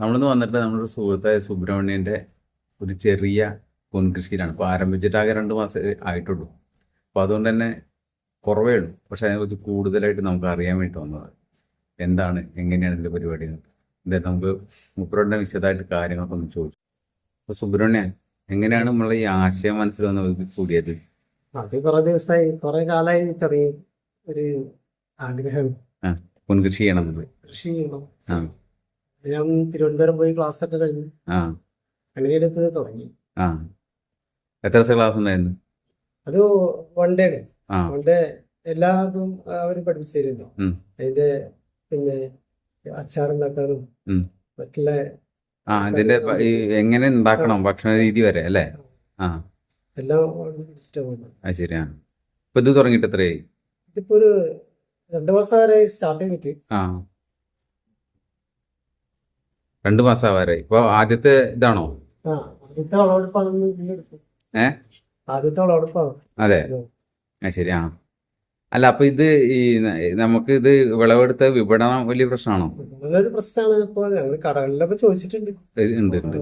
നമ്മളിന്ന് വന്നിട്ട് നമ്മുടെ സുഹൃത്തായ സുബ്രഹ്മണ്യന്റെ ഒരു ചെറിയ പൊൻകൃഷിയിലാണ്. ഇപ്പോൾ ആരംഭിച്ചിട്ട് ആകെ രണ്ട് മാസം ആയിട്ടുള്ളൂ. അപ്പോൾ അതുകൊണ്ട് തന്നെ കുറവേ ഉള്ളൂ. പക്ഷെ അതിനെക്കുറിച്ച് കൂടുതലായിട്ട് നമുക്ക് അറിയാൻ വേണ്ടി വന്നത് എന്താണ് എങ്ങനെയാണ് ഇതിന്റെ പരിപാടി എന്ന്. എന്താ നമുക്ക് മുപ്പരുടെ വിശദമായിട്ട് കാര്യങ്ങളൊക്കെ ഒന്ന് ചോദിച്ചു. അപ്പോൾ സുബ്രഹ്മണ്യൻ എങ്ങനെയാണ് നമ്മളെ ഈ ആശയം മനസ്സിൽ വന്ന് കൂടിയത്? അത് കുറെ ദിവസമായി കുറെ കാലമായി ചെറിയ ഒരു ആഗ്രഹം. പൊൻകൃഷി ചെയ്യണം കൃഷി ചെയ്യണം. ആ. ഞാൻ തിരുവനന്തപുരം പോയി ക്ലാസ് ഒക്കെ കഴിഞ്ഞു. ആ. അങ്ങനെ എടുത്ത് തുടങ്ങി. ആ. എത്ര ദിവസം ക്ലാസ് ഉണ്ടായിരുന്നു? അത് വൺ ഡേ ആണ് ആ. വൺ ഡേ എല്ലാതും അവർ പഠിപ്പിച്ചു തരുമല്ലോ ഉം. അതിന്റെ പിന്നെ അച്ചാറുണ്ടാക്കാനും ഉം. മറ്റുള്ള ആ ഇതിന്റെ പ- ഈ എങ്ങനെ ഉണ്ടാക്കണം ഭക്ഷണ രീതി വരെ അല്ലേ? ആ. എല്ലാം അവിടെ പഠിച്ചിട്ടാ പോകുന്നത് അത് ശരിയാ ഇപ്പൊ ഇത് തുടങ്ങിയിട്ട് എത്രയായി? ഇതിപ്പോ ഒരു രണ്ടു മാസം വരെ സ്റ്റാർട്ട് ചെയ്തിട്ട്. ആ. രണ്ടു മാസം ആവാറെ ഇപ്പൊ ആദ്യത്തെ ഇതാണോ? ഏ? അതെ. ശരി ആ. അല്ല അപ്പൊ ഇത് ഈ നമുക്ക് ഇത് വിളവെടുത്ത വിപണനം വലിയ പ്രശ്നമാണോ? കടകളിലൊക്കെ ചോദിച്ചിട്ടുണ്ട്. ഉണ്ട് ഉണ്ട്.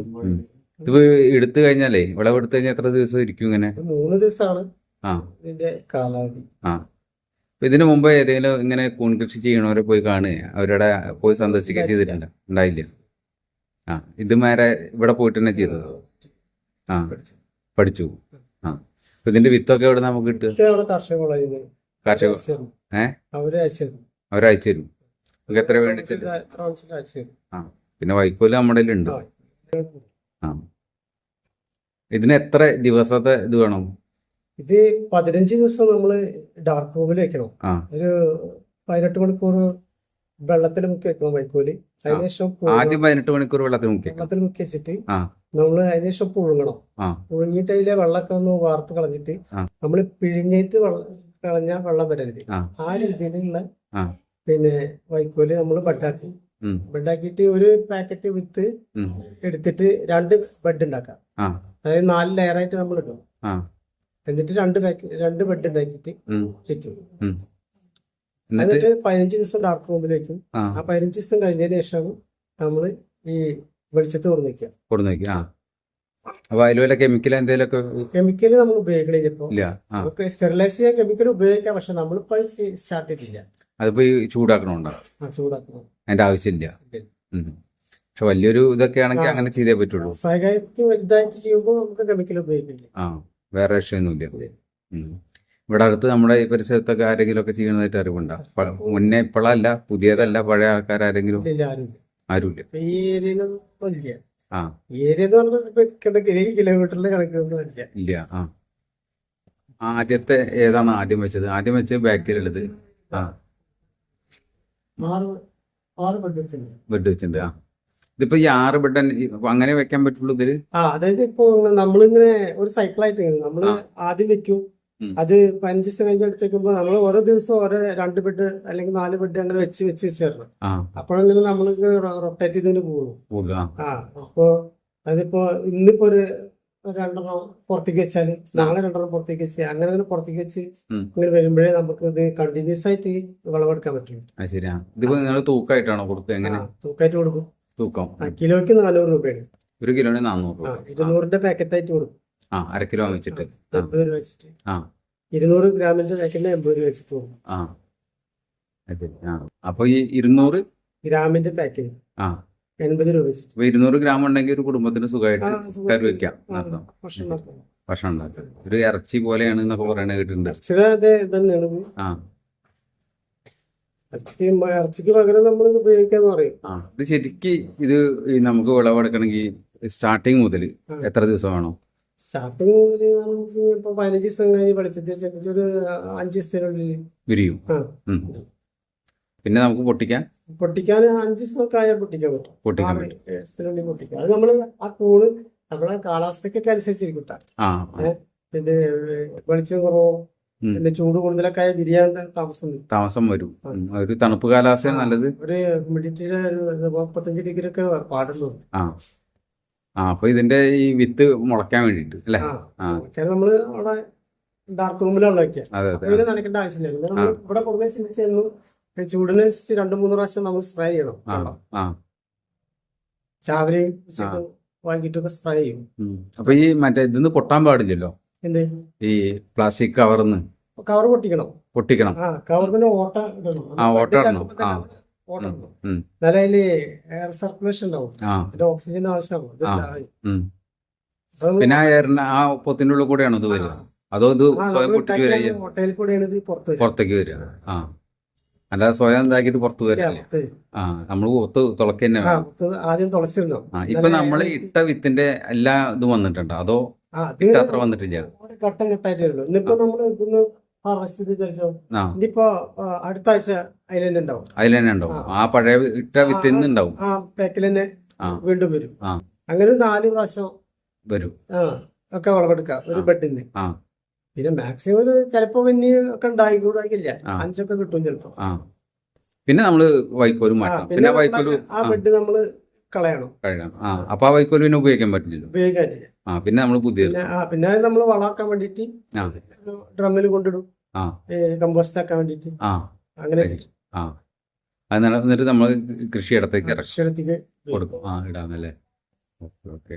ഇത് എടുത്തു കഴിഞ്ഞാലേ വിളവെടുത്ത് കഴിഞ്ഞാൽ എത്ര ദിവസം ഇരിക്കും ഇങ്ങനെ? മൂന്ന് ദിവസമാണ് ആ. ഇതിന്റെ കാലാവധി. ആ. ഇതിനു മുമ്പ് ഏതെങ്കിലും ഇങ്ങനെ കൂൺ കൃഷി ചെയ്യണവരെ പോയി കാണുക അവരുടെ പോയി സന്ദർശിക്കുക ചെയ്തിട്ടുണ്ട്? ഉണ്ടായില്ല? ആ ഇത് മേരെ ഇവിടെ പോയിട്ട് തന്നെ ചെയ്തത്? ആ പഠിച്ചു. ആ അപ്പൊ ഇതിന്റെ വിത്തൊക്കെ എവിടെ നമുക്ക് കിട്ടുക? കർഷക. അവരയച്ചു തരും. നമുക്ക് എത്ര വേണ്ടി. ആ പിന്നെ വൈക്കോൽ നമ്മുടെ ഉണ്ട്. ആ. ഇതിന് എത്ര ദിവസത്തെ ഇത് വേണം? ഇത് പതിനഞ്ച് ദിവസം നമ്മൾ ഡാർക്ക് റൂമിൽ വെക്കണം. ഒരു പതിനെട്ട് മണിക്കൂർ വെള്ളത്തിൽ മുക്കി വെക്കണം വൈക്കോൽ. അതിനുശേഷം. ആദ്യം പതിനെട്ട് മണിക്കൂർ വെള്ളത്തിൽ മുക്കി വെള്ളത്തിൽ മുക്കി വെച്ചിട്ട് ആ. അതിനുശേഷം പുഴുങ്ങണം. പുഴുങ്ങിയിട്ട് അതിലെ വെള്ളമൊക്കെ ഒന്ന് വാർത്ത് കളഞ്ഞിട്ട്. നമ്മൾ പിഴിഞ്ഞിട്ട് കളഞ്ഞ വെള്ളം വരരുത്. ആ. രീതിയിലുള്ള പിന്നെ വൈക്കോൽ നമ്മൾ ബെഡാക്കി. ബെഡാക്കിട്ട് ബെഡാക്കിയിട്ട് ഒരു പാക്കറ്റ് വിത്ത് എടുത്തിട്ട് രണ്ട് ബെഡ് ഉണ്ടാക്കാം. അതായത് നാല് ലെയറായിട്ട് നമ്മൾ ഇടും. എന്നിട്ട് രണ്ട് പാക്കറ്റ് രണ്ട് ബെഡ് ഉണ്ടാക്കിയിട്ട് ഉം. വെക്കും. എന്നിട്ട് പതിനഞ്ച് ദിവസം ഡാർക്ക് റൂമിൽ വെക്കും. ആ. പതിനഞ്ച് ദിവസം കഴിഞ്ഞതിന് ശേഷം നമ്മൾ ഈ വെളിച്ചത്ത് കൊടുന്ന് വെക്കുക കൊടുന്നു ആ. അപ്പൊ അതിൽ വല്ല കെമിക്കൽ എന്തെങ്കിലുമൊക്കെ കെമിക്കൽ നമ്മൾ ഉപയോഗിക്കണില്ല നമുക്ക് സ്റ്റെറിലൈസ് ചെയ്യാൻ കെമിക്കൽ ഉപയോഗിക്കാം പക്ഷെ നമ്മളിപ്പോ സ്റ്റാർട്ട് ചെയ്തില്ല. അതിപ്പോ ഈ ചൂടാക്കണം. അതിന്റെ ആവശ്യമില്ല. പക്ഷെ വലിയൊരു ഇതൊക്കെ ആണെങ്കിൽ അങ്ങനെ ചെയ്തേ പറ്റുള്ളൂ. വ്യവസായമായിട്ട് വലുതായിട്ട് ചെയ്യുമ്പോൾ നമുക്ക് കെമിക്കൽ ഉപയോഗിക്കില്ല ആ. വേറെ രക്ഷയൊന്നുമില്ല. ഉം. ഇവിടെ അടുത്ത് നമ്മുടെ ഈ പരിസരത്തൊക്കെ ആരെങ്കിലും ഒക്കെ ചെയ്യുന്നതായിട്ട് അറിവുണ്ടോ? മുന്നേ ഇപ്പോഴല്ല പുതിയതല്ല പഴയ ആൾക്കാർ ആരെങ്കിലും? ആരുമില്ല. ആ. ഏരിയ കിലോമീറ്ററിൽ കണക്കൊന്നും ഇല്ല. ആ. ആദ്യത്തെ ഏതാണ് ആദ്യം വെച്ചത്? ആദ്യം വെച്ച് ബാക്കിലുള്ളത്. ആ. ബെഡ് വെച്ചിട്ടുണ്ട്. ആ. ഇതിപ്പോ ഈ ആറ് ബെഡ് അങ്ങനെ വെക്കാൻ പറ്റുള്ളൂ ഇതിൽ? അതായത് ഇപ്പൊ നമ്മളിങ്ങനെ ഒരു സൈക്കിളായിട്ട് നമ്മൾ ആദ്യം വെക്കും. അത് പഞ്ചസ് കഴിഞ്ഞ് എടുത്തേക്കുമ്പോ നമ്മൾ ഓരോ ദിവസം ഓരോ രണ്ട് ബെഡ് അല്ലെങ്കിൽ നാല് ബെഡ് അങ്ങനെ വെച്ച് വെച്ച് വെച്ച് തരണം അപ്പോഴങ്ങനെ നമ്മൾക്ക് റൊട്ടേറ്റ് ചെയ്തതിന് പോകും. ആ. അപ്പോ അതിപ്പോ ഇന്നിപ്പോ ഒരു രണ്ടെണ്ണം പുറത്തേക്ക് വെച്ചാൽ നാളെ രണ്ടെണ്ണം പുറത്തേക്ക് വെച്ച് അങ്ങനെ അങ്ങനെ പുറത്തേക്ക് വെച്ച് ഇങ്ങനെ അങ്ങനെ വരുമ്പോഴേ നമുക്ക് ഇത് കണ്ടിന്യൂസ് ആയിട്ട് വിളവെടുക്കാൻ പറ്റും നിങ്ങൾ തൂക്കായിട്ടാണോ കൊടുക്കുക? എങ്ങനെ? ആ, തൂക്കായിട്ട് കൊടുക്കും. തൂക്കം? കിലോയ്ക്ക് നാനൂറ് രൂപയാണ്. ഒരു കിലോന് നാനൂറ് ഇരുന്നൂറിന്റെ പാക്കറ്റ് ആയിട്ട് കൊടുക്കും. ആ അര കിലോ വെച്ചിട്ട്. ആ. എൺപത് രൂപ വെച്ചിട്ട്. ആ. ഇരുന്നൂറ് ഗ്രാമിന്റെ പാക്കറ്റിന് എൺപത് രൂപ വെച്ചിട്ട് പോകും. ആ. അത് ശരി. ആ. അപ്പൊ ഈ ഇരുന്നൂറ്? ഗ്രാമിന്റെ പാക്കറ്റ് ആ. എൺപത് രൂപ വെച്ചിട്ട്. അപ്പൊ ഇരുന്നൂറ് ഗ്രാം ഉണ്ടെങ്കിൽ ഒരു കുടുംബത്തിന് സുഖമായിട്ട് കറി വെക്കാം. ഭക്ഷണം ഉണ്ടാക്കാം. ഒരു ഇറച്ചി പോലെയാണ് എന്നൊക്കെ പറയണ കേട്ടിട്ടുണ്ട്. ഇറച്ചിയുടെ. ആ. ഇറച്ചിക്ക് മ- ഇറച്ചിക്ക് പകരം നമ്മൾ ഇത് ഉപയോഗിക്കാന്ന് പറയും. ആ. ഇത് ശരിക്ക് ഇത് നമുക്ക് വിളവെടുക്കണമെങ്കിൽ സ്റ്റാർട്ടിങ് മുതൽ എത്ര ദിവസം വേണം? സ്റ്റാർട്ടിങ് ഇപ്പൊ പതിനഞ്ച് ദിവസം കഴിഞ്ഞ് പഠിച്ചത്. ഒരു അഞ്ച് ദിവസത്തിനുള്ളിൽ വിരിയും. ആ. പിന്നെ നമുക്ക് പൊട്ടിക്കാൻ? പൊട്ടിക്കാൻ അഞ്ച് ദിവസമൊക്കെ ആയാൽ പൊട്ടിക്കാൻ പറ്റും. പൊട്ടിക്കാൻ പറ്റും. ദിവസത്തിനുള്ളിൽ പൊട്ടിക്കാം. അത് നമ്മൾ ആ കൂൾ നമ്മളെ കാലാവസ്ഥക്കൊക്കെ അനുസരിച്ചിരിക്കും. പിന്നെ വെളിച്ചം കുറവും. പിന്നെ ചൂട് കൂടുതലൊക്കെ ആയ ബിരിയാൻ താമസം. താമസം വരും. ഒരു തണുപ്പ് കാലാവസ്ഥ നല്ലത്. ഒരു ഹ്യൂമിഡിറ്റിയുടെ ഒരു മുപ്പത്തഞ്ച് ഡിഗ്രി ഒക്കെ പാടുള്ളൂ ആ അപ്പൊ ഇതിന്റെ ഈ വിത്ത് മുളയ്ക്കാൻ വേണ്ടിട്ട് അല്ലേ? നമ്മൾ അവിടെ ഡാർക്ക് റൂമിലാണ് വെക്കുക. ഇത് നനയ്ക്കേണ്ട ആവശ്യമില്ല. ഇവിടെ കൊടുക്കുന്ന ചിന്തിച്ചു ചൂടിനനുസരിച്ച് രണ്ട് മൂന്ന് പ്രാവശ്യം നമ്മൾ സ്പ്രേ ചെയ്യണം. രാവിലെ വൈകിട്ടൊക്കെ സ്പ്രേ ചെയ്യും. അപ്പൊ ഈ മറ്റേ ഇതിന്ന് പൊട്ടാൻ പാടില്ലല്ലോ? എന്ത്? ഈ പ്ലാസ്റ്റിക് കവർന്ന് കവർ പൊട്ടിക്കണം. പൊട്ടിക്കണം. കവറിന് ഓട്ട ഇടണം. ആ, ഓട്ട ഇടണം. ആ. ഓട്ട ഉം. ഇടണം ഉം. എന്നാലേ അതിൽ എയർ സർക്കുലേഷൻ ഉണ്ടാവും. അതിന്റെ ഓക്സിജൻ ആവശ്യമാണ് ആ. പിന്നെ എയറിന് ആ പൊത്തിന്റെ ഉള്ളിൽ കൂടെയാണോ ഇത് വരിക? അതോ ഇത് സ്വയം പൊട്ടിച്ച് വരിക? ഉണ്ടാക്കിയ ഓട്ടയിൽ കൂടെയാണ് ഇത്. പുറത്തേക്ക് വരിക. ആ. അല്ലാതെ സ്വയം ഇതാക്കിയിട്ട് പുറത്ത് വരില്ല? ആ നമ്മൾ പുറത്ത് തുളക്ക തന്നെ ആദ്യം തുളച്ചിരുന്നു ആ ഇപ്പൊ നമ്മൾ ഇട്ട വിത്തിന്റെ എല്ലാ ഇതും വന്നിട്ടുണ്ടോ? അതോ ആ ഇട്ട അത്ര വന്നിട്ടില്ല? ഘട്ടം ഘട്ടമായിട്ടേ ഉള്ളൂ. ഇന്നിപ്പോ നമ്മൾ ഇതൊന്ന് അടുത്ത ആഴ്ച അതിൽ തന്നെ ഉണ്ടാവും അതിൽ തന്നെ ഉണ്ടാവും ആ പഴയ ഇട്ട ഉണ്ടാവും ആ പാക്കിൽ തന്നെ ആ. വീണ്ടും വരും. ആ. അങ്ങനെ നാല് പ്രാവശ്യം വരും. ആ ഒക്കെ വിളവെടുക്കാം ഒരു. ബെഡിന്ന് ആ. പിന്നെ മാക്സിമം ഒരു ചിലപ്പോ പിന്നെ ഒക്കെ ഉണ്ടായി കൂടാക്കില്ല ആ. അഞ്ചൊക്കെ കിട്ടും ചിലപ്പോ. ആ. പിന്നെ നമ്മൾ വൈക്കോൽ ആ, മാറ്റണം. പിന്നെ നമ്മൾ വൈക്കോൽ ആ ബെഡ് നമ്മൾ കളയണം. കഴുകണം ആ. അപ്പൊ ആ വൈക്കോൽ പിന്നെ ഉപയോഗിക്കാൻ പറ്റില്ലല്ലോ? ഉപയോഗിക്കാൻ പറ്റില്ല. ആ പിന്നെ നമ്മൾ പുതിയ പിന്നെ ആ പിന്നെ നമ്മൾ വളമാക്കാൻ വേണ്ടിട്ട് ആ. ഡ്രമ്മിൽ കൊണ്ടിടും. കമ്പോസ്റ്റ് ആക്കാൻ ആ. അങ്ങനെ ആ. എന്നിട്ട് നമ്മൾ കൃഷി ഇടത്തേക്ക് കൊടുക്കും. ആ ഇടാന്നല്ലേ? Okay okay.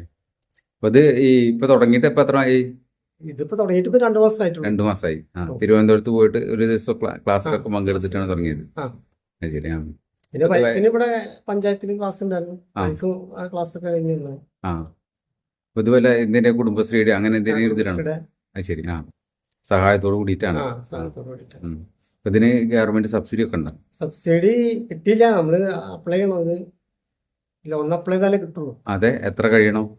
അപ്പൊ ഇത് ഈ ഇപ്പൊ തുടങ്ങിയിട്ട് ഇപ്പൊ എത്ര ആയി? ഇതിപ്പോ തുടങ്ങിയിട്ട് ഇപ്പൊ രണ്ടു മാസമായിട്ടുള്ളൂ രണ്ടു മാസമായി ആ. തിരുവനന്തപുരത്ത് പോയിട്ട് ഒരു ദിവസം ക്ലാ- ക്ലാസ്സിലൊക്കെ പങ്കെടുത്തിട്ടാണ് തുടങ്ങിയത്. ആ. അത് ശരി ആ. പിന്നെ അത് വൈഫിന് ഇവിടെ പഞ്ചായത്തിൽ ക്ലാസ് ഉണ്ടായിരുന്നു. ആ. വൈഫും ആ ക്ലാസ് ഒക്കെ കഴിഞ്ഞു. ആ. ഇതുപോലെ ഇതിന്റെ കുടുംബശ്രീയുടെ അങ്ങനെ എന്തെങ്കിലും ശരി ആ. സഹായത്തോട് കൂടിയിട്ടാണ്. ആ, സഹായത്തോട് കൂടിയിട്ട്. ഉം. അപ്പൊ ഇതിന് ഗവൺമെന്റ് സബ്സിഡി ഒക്കെ ഉണ്ടോ? സബ്സിഡി കിട്ടിയില്ല. നമ്മൾ അപ്ലൈ ചെയ്യണം. അത് ലോൺ അപ്ലൈ ചെയ്താലേ കിട്ടുള്ളൂ. അതെ എത്ര കഴിയണം?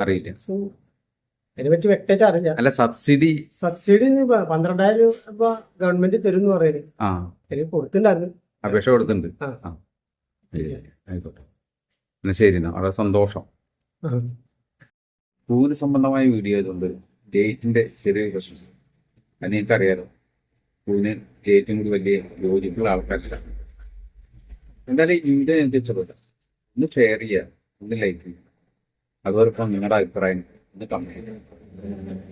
അറിയില്ല. അതിനെപ്പറ്റി അതിനെ വ്യക്തമായിട്ട് അറിയില്ല. അല്ല സബ്സിഡി സബ്സിഡി പ- പന്ത്രണ്ടായിരം രൂപ ഗവൺമെന്റ് തരും എന്ന് പറയുന്നത്. ആ. കൊടുത്തിട്ടുണ്ടായിരുന്നു. അപേക്ഷ കൊടുത്തിട്ടുണ്ട്. ആ. ആ. ശരി. ആയിക്കോട്ടെ. എന്നാ ശരി എന്നാ. വളരെ സന്തോഷം. ആ. ഭൂമി സംബന്ധമായ വീഡിയോ ആയതുകൊണ്ട് ഡേറ്റിന്റെ ചെറിയ പ്രശ്നം. അത് നിങ്ങൾക്കറിയാലോ ഭൂമിന് ഡേറ്റും കൂടി വലിയ യോജിപ്പുള്ള ആൾക്കാരില്ല. എന്തായാലും എനിക്ക് ഇഷ്ടപ്പെട്ടു ഒന്ന് ഷെയർ ചെയ്യുക. ഒന്ന് ലൈക്ക് ചെയ്യുക. അതോടൊപ്പം നിങ്ങളുടെ അഭിപ്രായം ഒന്ന് കമന്റ് ചെയ്യുക.